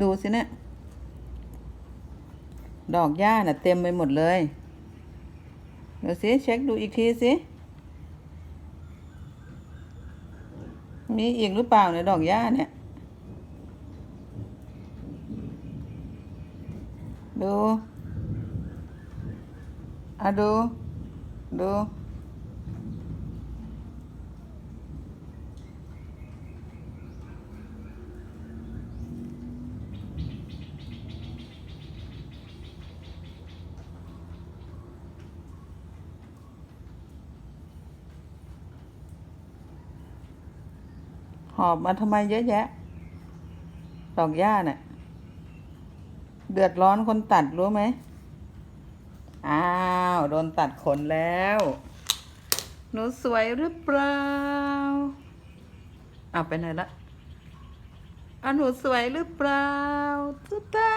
ดูสิเนี่ยดอกหญ้าน่ะเต็มไปหมดเลยดูสิเช็คดูอีกทีสิ มีอีกหรือเปล่าในยดอกหญ้าเนี่ย ดูอะดู ดู หอบมาทำไมเยอะแยะ ดอกหญ้าน่ะเดือดร้อนคนตัดรู้ไหม อ้าว โดนตัดขนแล้ว หนูสวยหรือเปล่าอ้าวไปไหนละอ้าวหนูสวยหรือเปล่าตุ๊ดตา